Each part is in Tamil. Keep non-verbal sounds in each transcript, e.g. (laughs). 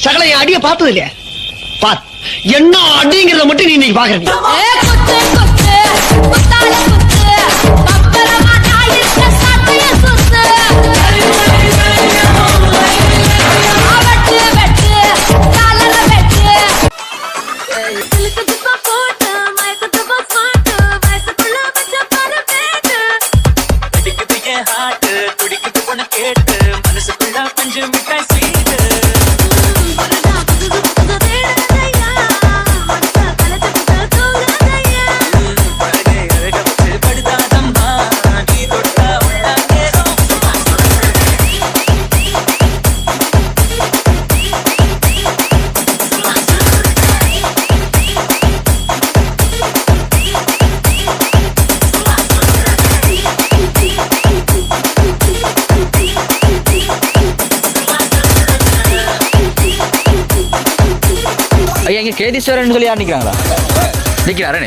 சகல என் அடிய பார்த்தது இல்லையா பார் என்ன அடிங்கிறத மட்டும் நீ இன்னைக்கு பாக்குறீங்க குத்து குத்து குத்தால குத்து. பப்பரமா கேதீஸ்வரன் சொல்லி யார் நிற்கிறாங்களா நிற்கிறாரே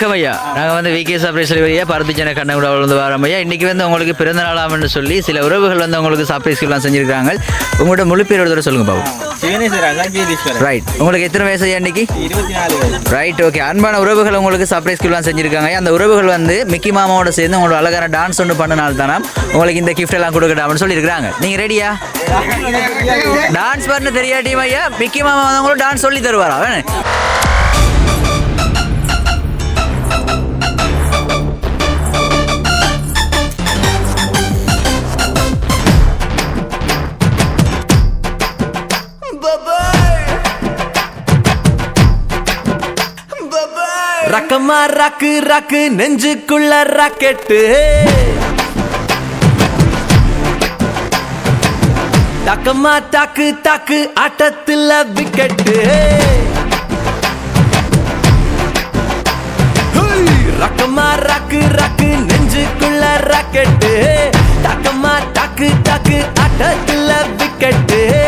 வணக்கம் ஐயா. நாங்கள் வந்து விகே சர்ப்ரைஸ் ஐயா பரத்திச்சன கண்ணகுடா வந்து வரோம் ஐயா. இன்னைக்கு வந்து உங்களுக்கு பிறந்த நாளாம்னு சொல்லி சில உறவுகள் வந்து உங்களுக்கு சர்ப்ரைஸ்லாம் செஞ்சிருக்காங்க. உங்களோட முழு பேர் ஒரு தடவை சொல்லுங்க பாபு. ரைட் உங்களுக்கு எத்தனை வயசு ஐயா இன்னைக்கு? ரைட் ஓகே அன்பான உறவுகள் உங்களுக்கு சர்ப்ரைஸ்க்குலாம் செஞ்சிருக்காங்க அந்த உறவுகள் வந்து மிக்கி மாமாவோட சேர்ந்து உங்களோட அழகான டான்ஸ் ஒன்று பண்ணனால தானே? உங்களுக்கு இந்த gift எல்லாம் கொடுக்கட்டாம்னு சொல்லியிருக்காங்க நீங்கள் ரெடியா டான்ஸ் பண்ண தெரியாட்டியும் ஐயா மிக்கி மாமா வந்து உங்களுக்கு டான்ஸ் சொல்லி தருவாரா? வேணும் ரக்கமா ராக்கு ராக்கு நெஞ்சுக்குள்ள ராக்கெட்டு. தக்கம்மா தாக்கு தாக்கு ஆட்டத்தில் விக்கெட்டு. ரக்கம்மா ராக்கு ராக்கு நெஞ்சுக்குள்ள ராக்கெட்டு. தக்கம்மா தாக்கு தாக்கு ஆட்டத்தில் விக்கெட்டு.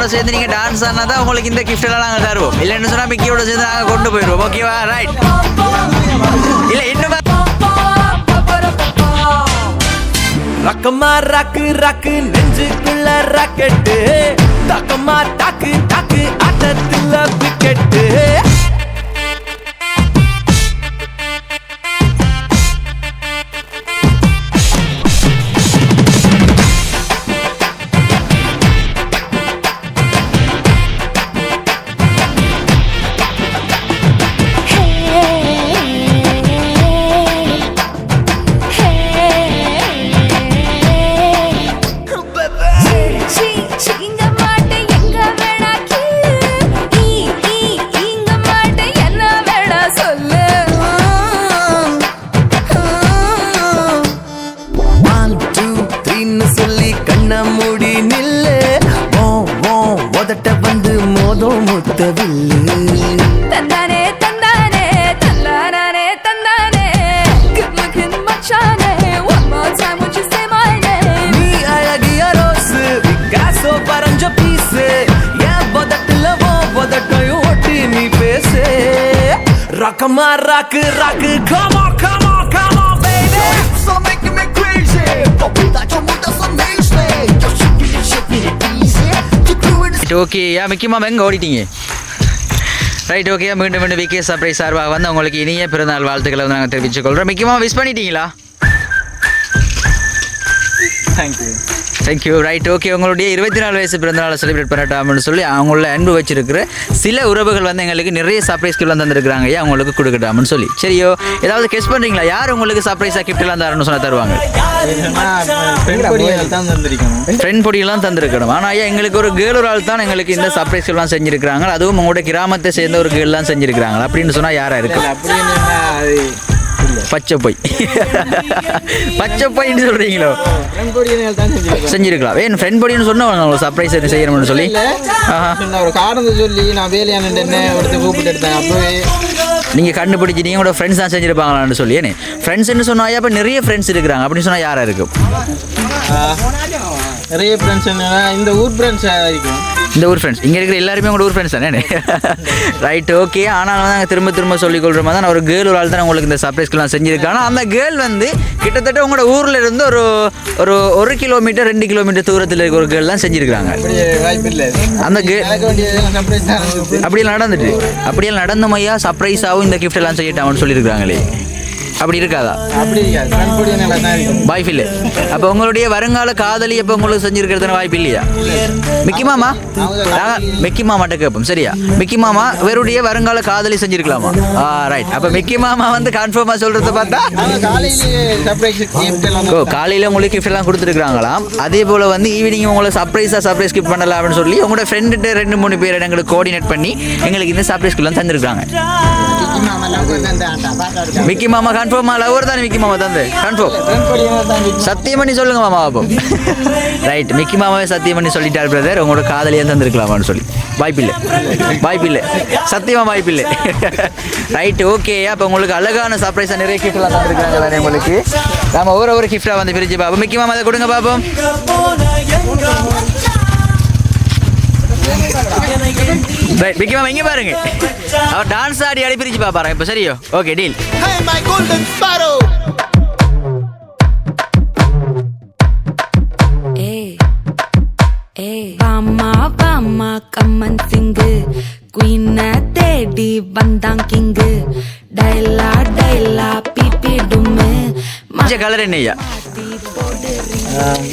மிக்கி சேர்ந்து நீங்கள் டான்ஸ் ஆனா தான் உங்களுக்கு இந்த கிஃப்ட் எல்லாம் நாங்கள் தருவோம். இல்லைன்னு சொன்னால் மிக்கியோட சேர்ந்து நாங்கள் கொண்டு போயிடுவோம். ஓகேவா ரைட் இல்லை இன்னும் ரக்கமா ராக்கு ராக்கு நெஞ்சுக்குள்ள ராக்கெட்டு தக்கமா தாக்கு தாக்கு. நில்லு. ஓ ஓ உதட்ட வந்து மோதம் முத்தவில்லு. தந்தானே தந்தானே தந்தானே தந்தானே. Good looking மச்சானே One more time would you say my name? நீ அழகிய ரோஸு பிகாசோ பறஞ்ச பீஸு. என் உதட்டுல ஓ உதட்டையும் ஒட்டி நீ பேசு. ரக்கமா rock rock come on right okay yeah முக்கியமாக எங்கே ஓடிட்டீங்க? ரைட் ஓகே மீண்டும் மீண்டும் விகே சர்ப்ரைஸ் சார்பாக வந்து உங்களுக்கு இனிய பிறந்தநாள் வாழ்த்துக்களை வந்து நாங்கள் தெரிவித்துக் முக்கியமாக மிஸ் பண்ணிட்டீங்களா? தேங்க்யூ தேங்க்யூ ரைட் ஓகே உங்களுடைய இருபத்தி நாலு வயசு பிறந்தநாளை செலிப்ரேட் பண்ணட்டாம்னு சொல்லி அவங்கள அன்பு வச்சிருக்கிற சில உறவுகள் வந்து எங்களுக்கு நிறைய சர்ப்ரைஸ்கள் வந்து தந்திருக்கிறாங்க ஐயா அவங்களுக்கு கொடுக்கட்டாம்னு சொல்லி. சரியோ ஏதாவது கெஸ் பண்ணுறீங்களா யார் உங்களுக்கு சர்ப்ரைஸாக கிஃப்ட்லாம் தரணும்னு சொன்னா தருவாங்க? ஃப்ரெண்ட் பொடியெல்லாம் தந்திருக்கணும். ஆனால் ஐயா எங்களுக்கு ஒரு கேர்ள் ஒரு ஆள் தான் எங்களுக்கு இந்த சர்ப்ரைஸ்கள்லாம் செஞ்சிருக்கிறாங்க. அதுவும் உங்களோட கிராமத்தை சேர்ந்த ஒரு கேர்ள் தான் செஞ்சிருக்கிறாங்க. அப்படின்னு சொன்னால் யாராக இருக்கு? அப்படின்னு பச்சை பொய். பச்சை பொய்ன்னு சொல்கிறீங்களோ செஞ்சிருக்கலாம். ஏன் ஃப்ரெண்ட் பொடின்னு சொன்னவங்க சர்ப்ரைஸ் செய்யணும்னு சொல்லி? ஒரு காரணத்தை சொல்லி நான் வேலையான என்ன ஒருத்தர் கூப்பிட்டு எடுத்தேன். அப்பவே நீங்கள் கண்டுபிடிச்சி நீங்கள் கூட ஃப்ரெண்ட்ஸ் தான் செஞ்சிருப்பாங்களான்னு சொல்லி. ஏன்னு ஃப்ரெண்ட்ஸ்னு சொன்னாயா அப்போ நிறைய ஃப்ரெண்ட்ஸ் இருக்கிறாங்க. அப்படின்னு சொன்னால் யாராக இருக்கும்? நிறைய ஃப்ரெண்ட்ஸ் இந்த ஊர் ஃப்ரெண்ட்ஸ் இருக்கும்? இந்த ஊர் ஃப்ரெண்ட்ஸ் இங்கே இருக்கிற எல்லாருமே உங்களோட ஊர் ஃப்ரெண்ட்ஸ் தானே? ரைட் ஓகே ஆனால் வந்து நாங்கள் திரும்ப திரும்ப சொல்லிக் கொள்கிற மாதிரி தான் ஒரு கேர்ள் ஒரு ஆள் தான் உங்களுக்கு இந்த சர்ப்ரைஸ்க்கெலாம் செஞ்சுருக்காங்க அந்த கேர்ள் வந்து கிட்டத்தட்ட உங்களோட ஊரில் இருந்து ஒரு ஒரு ஒரு கிலோமீட்டர் ரெண்டு கிலோமீட்டர் தூரத்தில் இருக்க ஒரு கேர்ள் தான் செஞ்சுருக்காங்க அந்த கே நடக்க வேண்டியதெல்லாம் சர்ப்ரைஸ் தான் இருந்துச்சு. அப்படியெல்லாம் நடந்துட்டு அப்படியெல்லாம் நடந்த மையா சர்ப்ரைஸாகவும் இந்த gift எல்லாம் செய்யட்டாமன்னு சொல்லியிருக்காங்களே அப்படி இருக்காதா? அப்படி வாய்ப்பு இல்லை. அப்போ உங்களுடைய வருங்கால காதலி எப்போ உங்களுக்கு செஞ்சிருக்கிறதுன்னு வாய்ப்பு இல்லையா? மிக்கி மாமா? நாங்கள் மிக்கி மாமாட்ட கேட்போம். சரியா? மிக்கி மாமா இவருடைய வருங்கால காதலி செஞ்சிருக்கலாமா? ஆ ரைட் அப்போ மிக்கி மாமா வந்து கன்ஃபார்மாக சொல்கிறத பார்த்தா சர்ப்ரைஸ் கிஃப்ட் ஓ காலையில் உங்களுக்கு gift எல்லாம் கொடுத்துருக்காங்களாம் அதே போல் வந்து ஈவினிங் உங்களை சர்ப்ரைஸாக சர்ப்ரைஸ் கிஃப்ட் பண்ணலாம் அப்படின்னு சொல்லி உங்களோட ஃப்ரெண்டுகிட்ட ரெண்டு மூணு பேர் எங்களுக்கு கோஆர்டினேட் பண்ணி எங்களுக்கு இந்த சர்ப்ரைஸ்க்குலாம் தந்திருக்காங்க மிக்கி மாமா கன்ஃபார்மா லவர் தானே மிக்கி மாமா தந்து. கன்ஃபார்ம் சத்தியம் பண்ணி சொல்லுங்க மாமா அப்போ. ரைட் மிக்கி மாமாவே சத்தியம் பண்ணி சொல்லிட்டார் பிரதர் உங்களோட காதலியாக தந்திருக்கலாமான்னு சொல்லி. வாய்ப்பில்லை. வாய்ப்பில்லை. சத்தியமா வாய்ப்பில்லை. ரைட் ஓகே அப்போ உங்களுக்கு அழகான சர்ப்ரைஸாக நிறைய கிஃப்ட்லாம் தந்துருக்காங்க தானே உங்களுக்கு? நாம ஒவ்வொரு ஒரு கிஃப்டாக வந்து பிரிஞ்சு பார்ப்போம். மிக்கி மாமா அதை கொடுங்க பார்ப்போம். ரைட் மிக்கி மாமா இங்கே பாருங்க அவர் டான்ஸ் ஆடி ஆடி பிரிச்சு பார்ப்பாரா இப்போ சரியோ ஓகே டீல் வாமா வாமா கம்மன் சிங்கு குயின தேடி வந்தான் கிங்கு டைலா டைலா பிபி டும்மு மஞ்சள் கலர் என்னையா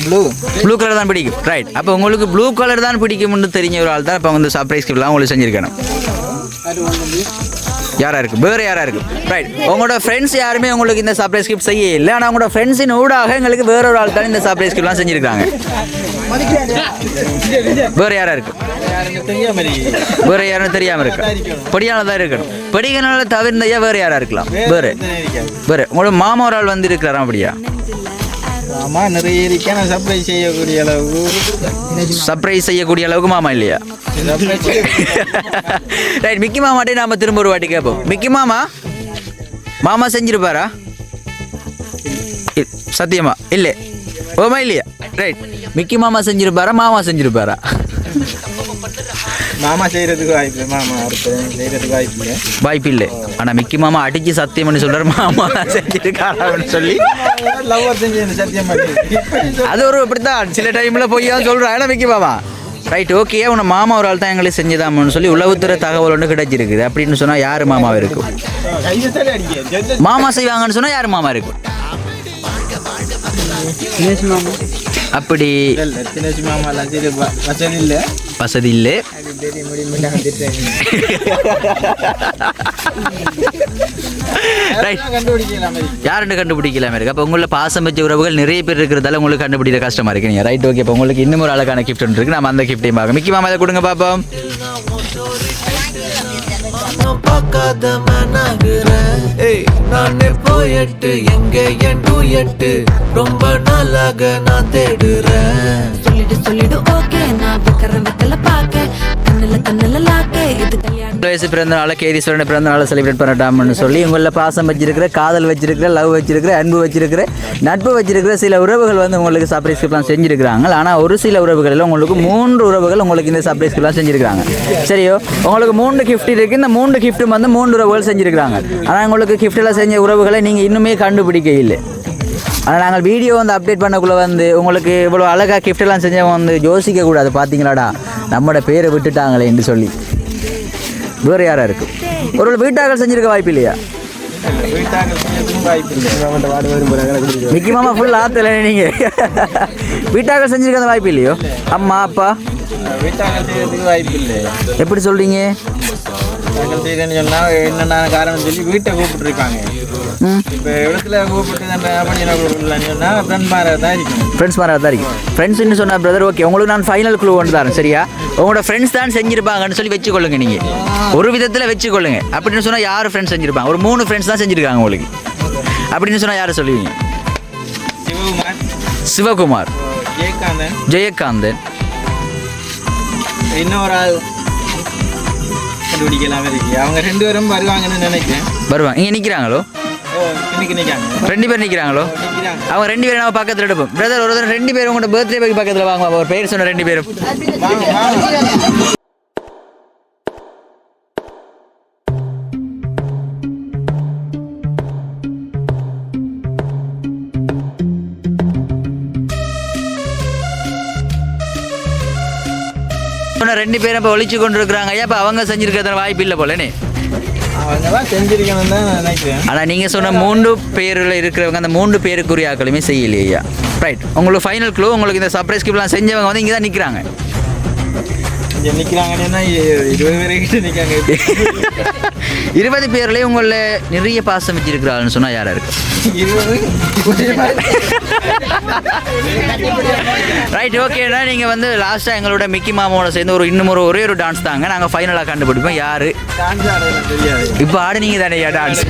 ப்ளூ ப்ளூ கலர் தான் பிடிக்கும். ரைட் அப்போ உங்களுக்கு ப்ளூ கலர் தான் பிடிக்கும்னு தெரிஞ்ச ஒரு ஆள் தான் இப்போ வந்து சர்ப்ரைஸ் கிஃப்ட்லாம் உங்களுக்கு செஞ்சுருக்கணும். யாராக இருக்கு? வேறு யாராக இருக்கு? ரைட் உங்களோட ஃப்ரெண்ட்ஸ் யாருமே உங்களுக்கு இந்த சர்ப்ரைஸ் கிஃப்ட் செய்ய இல்லை. ஆனால் உங்களோட ஃப்ரெண்ட்ஸின் ஊடாக எங்களுக்கு வேற ஒரு ஆள் தான் இந்த சர்ப்ரைஸ் கிஃப்ட்லாம் செஞ்சுருக்காங்க. வேற யாராக இருக்கு? வேற யாரும் தெரியாம இருக்கு. படியால தான் இருக்கணும் படிக்கனால தவிர்ந்தையா வேற யாரா இருக்கலாம்? வேற. பிரச்சனை வேற. உங்களோட மாமா ஒரு ஆள் வந்து இருக்கிறாராம் அப்படியா? ஆமா நிறைய இருக்கேன் நான் சர்ப்ரைஸ் செய்யக்கூடிய அளவுக்கு. சர்ப்ரைஸ் செய்யக்கூடிய அளவுக்கு மாமா இல்லையா? ரைட் மிக்கி மாமாட்டே நாம திரும்ப ஒரு வாட்டி கேட்போம். மிக்கி மாமா மாமா செஞ்சிருப்பாரா? சத்தியமா? இல்லை. ஓமா இல்லையா? ரைட் மிக்கி மாமா செஞ்சிருப்பாரா? மாமா செஞ்சிருப்பாரா? மாமா செய்யறதுக்கு வாய்ப்பு. மாமா ஒருத்தர் செய்யறதுக்கு வாய்ப்பு இல்லை. வாய்ப்பு இல்லை. ஆனா மிக்கி மாமா அடிச்சு சத்தியம் பண்ணி சொல்றாரு. மாமா செஞ்சிருக்காரான்னு சொல்லி. லவ்வர் செஞ்சு சத்தியம் பண்ணி. அது ஒரு இப்படித்தான். சில டைம்ல பொய்யா சொல்றா? ஏன்னா மிக்கி மாமா ரைட் ஓகே உன மாமா ஒரு ஆள் தான் எங்களுக்கு செஞ்சுதாமன்னு சொல்லி உளவுத்துறை தகவல் ஒன்று கிடைச்சிருக்குது. அப்படின்னு சொன்னா யாரு மாமா இருக்கும்? மாமா செய்வாங்கன்னு சொன்னா யாரு மாமா இருக்கும்? அப்படி வசதி இல்லை. வசதி இல்லை. தெரிய முடியும் ரைட் கண்டுபிடிக்கலாம் யாருன்னு கண்டுபிடிக்கலாமே இருக்கு அப்போ உங்களில் பாசம் வச்ச உறவுகள் நிறைய பேர் இருக்கிறதால உங்களுக்கு கண்டுபிடிக்கிற கஷ்டமா இருக்கு. நீங்க ரைட் ஓகே இப்போ உங்களுக்கு இன்னும் ஒரு அழகான கிஃப்ட் ஒன்று இருக்கு. நம்ம அந்த கிஃப்டையும் பார்க்க மிக்கி மாமா அதை கொடுங்க பார்ப்போம் பார்க்காத மனாகிறேன் ஏய் நானே போயட்டு எங்க என் டூயட்டு ரொம்ப நாளாக நான் தேடுறேன். சொல்லிடு சொல்லிடு ஓகே. நான் வைக்கிறேன் வெத்தல பாக்க கண்ணுல கண்ணுல லாக்கே. இது கல்யாணம். வயசு பிறந்த நாளை கேதீஸ்வரன் பிறந்த நாளை செலிப்ரேட் பண்ணட்டாம்னு சொல்லி உங்களில் பாசம் வச்சிருக்கிற காதல் வச்சிருக்கிற லவ் வச்சிருக்கிற அன்பு வச்சிருக்கிற நட்பு வச்சிருக்கிற சில உறவுகள் வந்து உங்களுக்கு சர்ப்ரைஸ் கிஃப்ட்லாம் செஞ்சிருக்கிறாங்க. ஆனால் ஒரு சில உறவுகளில் உங்களுக்கு மூன்று உறவுகள் உங்களுக்கு இந்த சர்ப்ரைஸ் கிஃப்ட்லாம் செஞ்சிருக்காங்க சரியோ? உங்களுக்கு மூன்று கிஃப்ட் இருக்கு. இந்த மூன்று கிஃப்ட்டும் வந்து மூன்று உறவுகள் செஞ்சிருக்காங்க ஆனால் உங்களுக்கு கிஃப்ட்டில் செஞ்ச உறவுகளை நீங்கள் இன்னுமே கண்டுபிடிக்க இல்லை. ஆனால் நாங்கள் வீடியோ வந்து அப்டேட் பண்ணக்குள்ளே வந்து உங்களுக்கு இவ்வளோ அழகாக கிஃப்டெல்லாம் செஞ்சவங்க வந்து யோசிக்க கூடாது பார்த்தீங்களாடா நம்மளோட பேரை விட்டுட்டாங்களேன்னு சொல்லி. வேறு யாரா இருக்கும் ஒரு வீட்டாக்கள் செஞ்சிருக்க வாய்ப்பு இல்லையா? மிக்கி மாமா ஃபுல் ஆத்தல நீங்க. வீட்டாக்கள் செஞ்சிருக்க அந்த வாய்ப்பு இல்லையோ? அம்மா அப்பா? வாய்ப்பு இல்லை எப்படி சொல்றீங்க? என்னென்ன காரணம் சொல்லி வீட்டை கூப்பிட்டுருக்காங்க. இப்போ இடத்துல கூப்பிட்டு நம்ம பண்ணி கூப்பிடலான்னு சொன்னா ஃப்ரெண்ட் மாதிரி தான் இருக்கணும் ஃப்ரெண்ட்ஸ் மாதிரி தான் இருக்கும் ஃப்ரெண்ட்ஸ்னு சொன்ன பிரதர் ஓகே உங்களுக்கு நான் ஃபைனல் குழு ஒன்று தரேன் சரியா உங்களோட ஃப்ரெண்ட்ஸ் தான் செஞ்சிருப்பாங்கன்னு சொல்லி வச்சுக்கொள்ளுங்க நீங்கள் ஒரு விதத்தில் வச்சுக்கொள்ளுங்க அப்படின்னு சொன்னால் யார் ஃப்ரெண்ட்ஸ் செஞ்சிருப்பாங்க. ஒரு மூணு ஃப்ரெண்ட்ஸ் தான் செஞ்சிருக்காங்க உங்களுக்கு. அப்படின்னு சொன்னால் யாரை சொல்லுவீங்க. சிவகுமார் சிவகுமார் ஜெயகாந்தன் ஜெயகாந்தன் இன்னொரு ஆள் கண்டுபிடிக்கலாம் அவங்க ரெண்டு பேரும் வருவாங்கன்னு நினைக்கிறேன் வருவாங்க இங்கே நிற்கிறாங்களோ ரெண்டு பேர் நிற்கிறாங்களோ நிற்கிறாங்க அவங்க ரெண்டு பேரும் நம்ம பக்கத்தில் எடுப்போம். பிரதர் ஒரு தடவை ரெண்டு பேரும் உங்களோட பர்த்டே பேக் பக்கத்தில் வாங்க ஒரு பேர் சொன்ன ரெண்டு பேரும். ரெண்டு பேரும் இப்போ ஒழிச்சு கொண்டு இருக்கிறாங்க ஐயா இப்போ அவங்க செஞ்சிருக்கிறதுல வாய்ப்பு இல்லை போலனே அவங்க தான் தான் நினைக்கிறேன். ஆனால் நீங்கள் சொன்ன மூன்று பேரில் இருக்கிறவங்க அந்த மூன்று பேருக்குரிய ஆக்களுமே செய்யலையா ரைட் உங்களுக்கு ஃபைனல் க்ளூ உங்களுக்கு இந்த சர்ப்ரைஸ் கிஃப்ட்லாம் செஞ்சவங்க வந்து இங்கே தான் நிற்கிறாங்க இருபது பேர் கிட்ட நிற்காங்க இருபது பேர்லேயே உங்களில் நிறைய பாசம் வச்சிருக்கிறாள்னு சொன்னால் யாராக இருக்கு? ரைட் ஓகேடா நீங்கள் வந்து லாஸ்ட்டாக எங்களோட மிக்கி மாமாவோட சேர்ந்து ஒரு இன்னும் ஒரு ஒரே ஒரு டான்ஸ் தாங்க. நாங்கள் ஃபைனலாக கண்டுபிடிப்போம் யார்? இப்போ ஆடுனீங்க தானே டான்ஸ்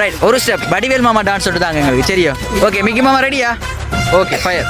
ரைட் ஒரு ஸ்டெப் வடிவேல் மாமா டான்ஸ் சொல்லிட்டு தாங்க எங்களுக்கு சரியா? ஓகே மிக்கி மாமா ரெடியா ஓகே ஃபயர்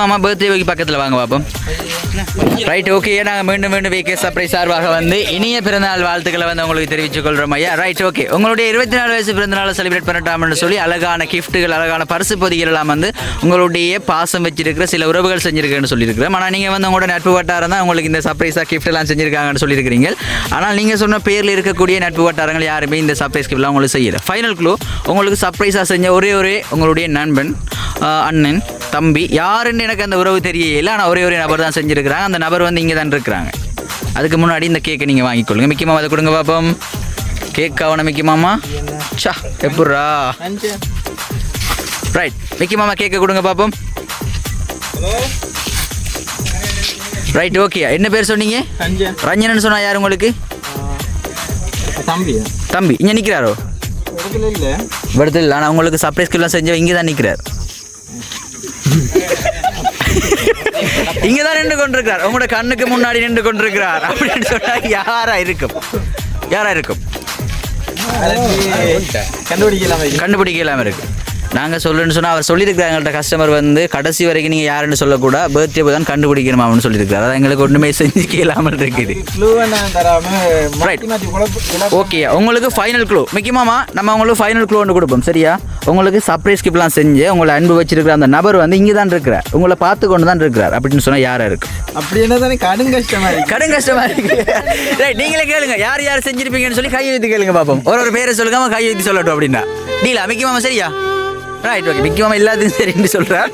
மாமா பர்த்டே வைக்கு பக்கத்தில் வாங்க பாப்போம். ரைட் ஓகே நாங்கள் மீண்டும் மீண்டும் வீக்கே சர்ப்ரைஸ் சார்பாக வந்து இனிய பிறந்தநாள் வாழ்த்துக்களை வந்து உங்களுக்கு தெரிவித்துக் கொள்கிறோம் ஐயா. ரைட் ஓகே உங்களுடைய இருபத்தி நாலு வயசு பிறந்தநாளை செலிப்ரேட் பண்ணட்டாம்னு சொல்லி அழகான கிஃப்ட்டுகள் அழகான பரிசு பொதிகளெல்லாம் வந்து உங்களுடைய பாசம் வச்சிருக்கிற சில உறவுகள் செஞ்சிருக்கேன்னு சொல்லியிருக்கிறோம் ஆனால் நீங்கள் வந்து உங்களோட நட்பு வட்டாரம் தான் உங்களுக்கு இந்த சர்ப்ரைஸாக கிஃப்ட் எல்லாம் செஞ்சிருக்காங்கன்னு சொல்லியிருக்கிறீங்க. ஆனால் நீங்கள் சொன்ன பேரில் இருக்கக்கூடிய நட்பு வட்டாரங்கள் யாருமே இந்த சர்ப்ரைஸ் கிஃப்ட்லாம் உங்களுக்கு செய்யலை. ஃபைனல் க்ளூ உங்களுக்கு சர்ப்ரைஸாக செஞ்ச ஒரே ஒரே உங்களுடைய நண்பன் அண்ணன் தம்பி யாருன்னு எனக்கு அந்த உறவு தெரியல. ஆனால் ஒரே ஒரே நபர் தான் செஞ்சுருக்கிறாங்க. அந்த நபர் வந்து இங்கே தான் இருக்கிறாங்க. அதுக்கு முன்னாடி இந்த கேக்கை நீங்கள் வாங்கிக்கொள்ளுங்க மிக்கி மாமா அதை கொடுங்க பாப்போம். கேக் கவனம் மிக்கி மாமா? சா எப்பட்றா? ரைட் மிக்கி மாமா கேக்கை கொடுங்க பாப்போம். ரைட் ஓகே என்ன பேர் சொன்னீங்க? ரஞ்சனன் சொன்னா யார் உங்களுக்கு? தம்பி. தம்பி. இங்கே நிற்கிறாரோ இடத்துல இல்லை. ஆனால் உங்களுக்கு சர்ப்ரைஸ்க்கெல்லாம் செஞ்சவன் இங்கே தான் நிற்கிறார் இங்கே தான் நின்று கொண்டிருக்கிறார். உங்களோட கண்ணுக்கு முன்னாடி நின்று கொண்டிருக்கிறார். அப்படின்னு சொன்னால் யாரா இருக்கும்? யாரா இருக்கும். கண்டுபிடிக்க இல்லாமல் இருக்கு. நாங்கள் சொல்லுன்னு சொன்னால் அவர் சொல்லியிருக்கிறார் எங்கள்கிட்ட கஸ்டமர் வந்து கடைசி வரைக்கும் நீங்கள் யாருன்னு சொல்லக்கூடாது பர்த்டே தான் கண்டுபிடிக்கணும்? அப்படின்னு சொல்லியிருக்காரு அதான் எங்களுக்கு ஒன்றுமே செஞ்சு இல்லாமல் இருக்குது. ஓகே உங்களுக்கு ஃபைனல் க்ளூ மிக்கி மாமா நம்ம உங்களுக்கு ஃபைனல் க்ளூ ஒன்று கொடுப்போம். சரியா? உங்களுக்கு சர்ப்ரைஸ் கிப்லாம் செஞ்சு உங்களை அன்பு வச்சிருக்கிற அந்த நபர் வந்து இங்கே தான் இருக்கிறார். உங்களை பார்த்து கொண்டு தான் இருக்கிறார். அப்படின்னு சொன்னால் யாரா இருக்கும் அப்படி என்ன தானே கடும் கஷ்டமா இருக்கு. கடும் கஷ்டமா இருக்கு. ரைட் நீங்களே கேளுங்க. யார் யார் செஞ்சிருப்பீங்கன்னு சொல்லி கை வைத்து கேளுங்க பார்ப்போம் ஒரு ஒரு பேரை சொல்லுங்க கை வைத்து சொல்லட்டும் அப்படின்னா. டீலா மிக்கி மாமா சரியா? ரைட் ஓகே மிக்கி மாமா எல்லாத்தையும் சரின்னு சொல்கிறார்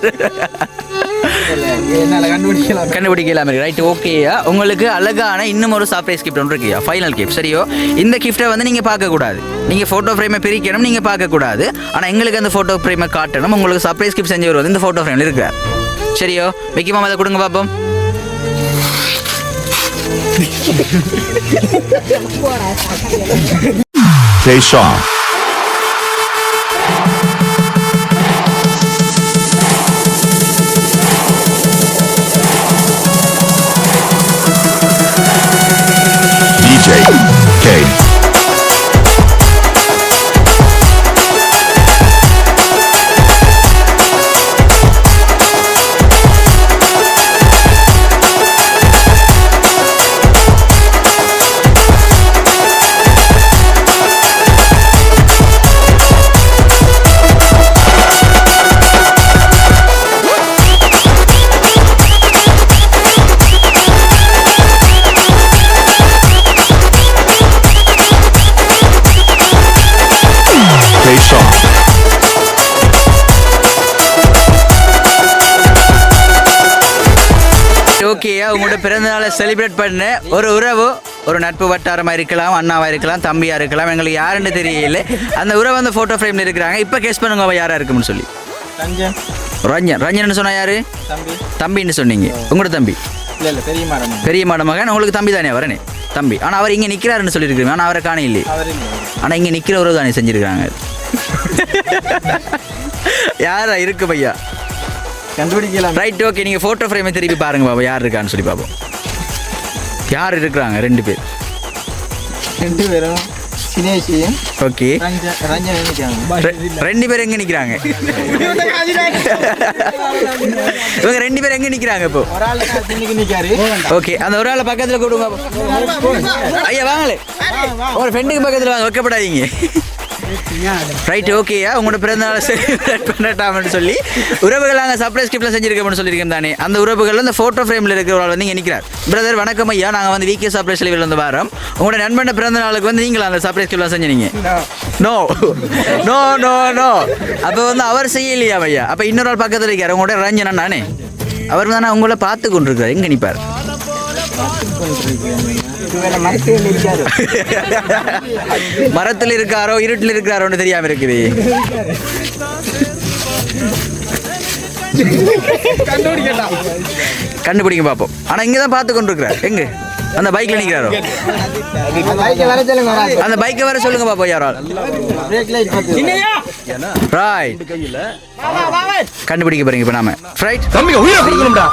என்னால கண்டுபிடிக்கலாம் கண்டுபிடிக்க இல்லாமல் இருக்கு ரைட் ஓகேயா உங்களுக்கு அழகான இன்னும் ஒரு சர்ப்ரைஸ் கிஃப்ட் ஒன்று இருக்குயா ஃபைனல் கிஃப்ட் சரியோ? இந்த கிஃப்ட்டை வந்து நீங்கள் பார்க்கக்கூடாது நீங்கள் ஃபோட்டோ ஃப்ரேமை பிரிக்கணும் நீங்கள் பார்க்கக்கூடாது ஆனால் எங்களுக்கு அந்த ஃபோட்டோ ஃப்ரேமை காட்டணும். உங்களுக்கு சர்ப்ரைஸ் கிஃப்ட் செஞ்சவர் வந்து இந்த ஃபோட்டோ ஃப்ரேமில் இருக்கிறார் சரியோ? மிக்கி மாமா அதை கொடுங்க பார்ப்போம் Tayshawn. DJ உங்களோட பிறந்த நாளை செலிப்ரேட் பண்ண ஒரு உறவு ஒரு நட்பு வட்டாரமா இருக்கலாம் அண்ணாவா இருக்கலாம் தம்பியா இருக்கலாம் எங்களுக்கு யாருன்னு தெரியல. அந்த உறவு அந்த போட்டோ ஃப்ரேம்ல இருக்கிறாங்க. இப்போ கெஸ் பண்ணுங்க அவ யாரா இருக்கும்னு சொல்லி. ரஞ்சன். ரஞ்சன். ரஞ்சன் சொன்னா யாரு? தம்பி. தம்பின்னு சொன்னீங்க. உங்களோட தம்பி? இல்லை இல்லை பெரிய மாட மகன். உங்களுக்கு தம்பி தானே வரனே தம்பி. ஆனால் அவர் இங்கே நிற்கிறாருன்னு சொல்லியிருக்கிறேன் ஆனால் அவரை காண இல்லையே. ஆனால் இங்கே நிற்கிற உறவு தானே செஞ்சுருக்காங்க (laughs) யாரா இருக்கு பையா? கண்டுபிடிக்கலாம். ரைட் ஓகே நீங்கள் ஃபோட்டோ ஃப்ரேமை திருப்பி பாருங்க பாப்பா யார் இருக்கான்னு சொல்லி பார்ப்போம் யார் இருக்கிறாங்க? ரெண்டு பேர். ரெண்டு பேரும் சினேஷியும் ஓகே ரஞ்சன் ரெண்டு பேர் எங்கே நிற்கிறாங்க இவங்க ரெண்டு பேர் எங்கே நிற்கிறாங்க இப்போ? ஓகே அந்த ஒரு ஆளை பக்கத்தில் கூடுங்க ஐயா வாங்களே. ஒரு ஃப்ரெண்டுக்கு பக்கத்தில் வாங்க வைக்கப்படாதீங்க. ரைட் ஓகேயா உங்களோட பிறந்த நாளை செலிப்ரேட் பண்ணட்டாம்னு சொல்லி உறவுகள் நாங்கள் சர்ப்ரைஸ் கிஃப்ட்லாம் செஞ்சிருக்கோம்னு சொல்லியிருக்கோம் தானே. அந்த உறவுகள் அந்த ஃபோட்டோ ஃப்ரேமில் இருக்கிறவங்க வந்து இங்கே நிற்கிறார் பிரதர் வணக்கம் ஐயா நாங்கள் வந்து விகே சர்ப்ரைஸ் செலிவில் வந்து வரோம். உங்களோட நண்பன பிறந்த நாளுக்கு வந்து நீங்களா அந்த சர்ப்ரைஸ் கிஃப்ட்லாம் செஞ்சீங்க? நோ நோ நோ நோ அப்போ வந்து அவர் செய்யலையா ஐயா? அப்போ இன்னொரு ஆள் பக்கத்தில் இருக்கார் உங்களோட ரஞ்சனா நானே. அவர் தானே உங்களை பார்த்து கொண்டிருக்கார் எங்கே நிற்பார் மரத்தில் இருக்காரோ இருட்டில் இருக்காரோன்னு தெரியாம இருக்குது. கண்டுபிடிங்க பார்ப்போம் ஆனா இங்க தான் பார்த்து கொண்டு இருக்கிறார் எங்க? அந்த பைக்ல நிக்கிறாரோ. அந்த பைக்கை வர சொல்லுங்க பாப்போம் யாரோ ரைட் கண்டுபிடிக்க போறீங்க இப்ப நாம. ரைட் தம்பிங்க உயிரை கொடுக்கணும்டா.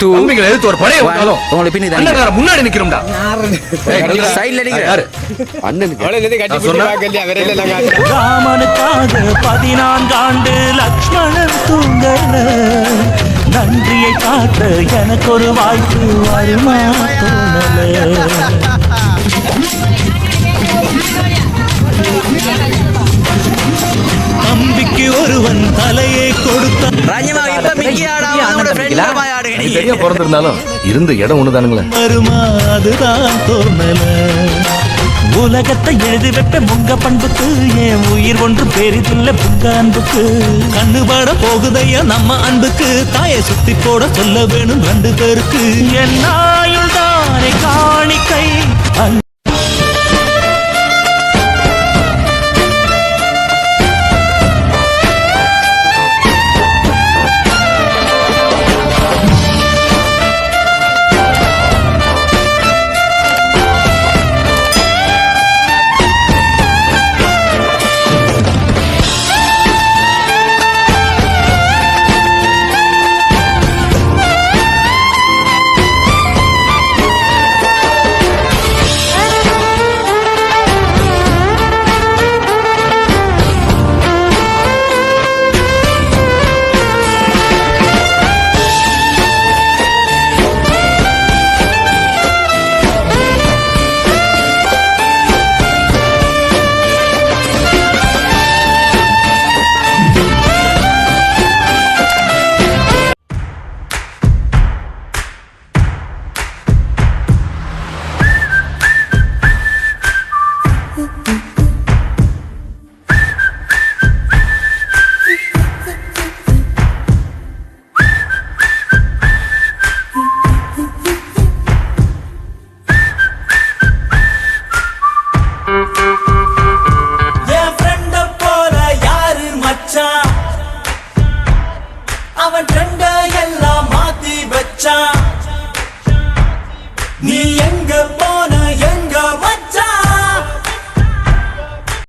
டூ தம்பிங்களை எதிர்த்து ஒரு படைய வந்தாலும் உங்களுக்கு பின்னி தான் அண்ணன் முன்னாடி நிக்கிறோம்டா. சைடுல நிக்கிற யாரு? ராமனுக்காக பதினான்காண்டு லக்ஷ்மணன் தூங்கல. நன்றியை காட்ட எனக்கு ஒரு வாய்ப்பு வருமா தோணல ஒருவன் தலையை கொடுத்த ரஞ்சமா இப்ப மிக்கி ஆடாம நம்மளோட ஃப்ரெண்ட் ஆடுங்க சரியா நீங்க பிறந்திருந்தாலும் இருந்த இடம் ஒண்ணுதானுங்களே. வருமா அதுதான் தோணல. உலகத்தை எழுதி வைப்ப முங்க பண்புக்கு என் உயிர் ஒன்று பெரிதில்ல புங்க அன்புக்கு. கண்ணுபட போகுதையா நம்ம அன்புக்கு தாயை சுத்தி போட சொல்ல வேணும் ரெண்டு பேருக்கு. என் ஆயுள் தானே காணிக்கை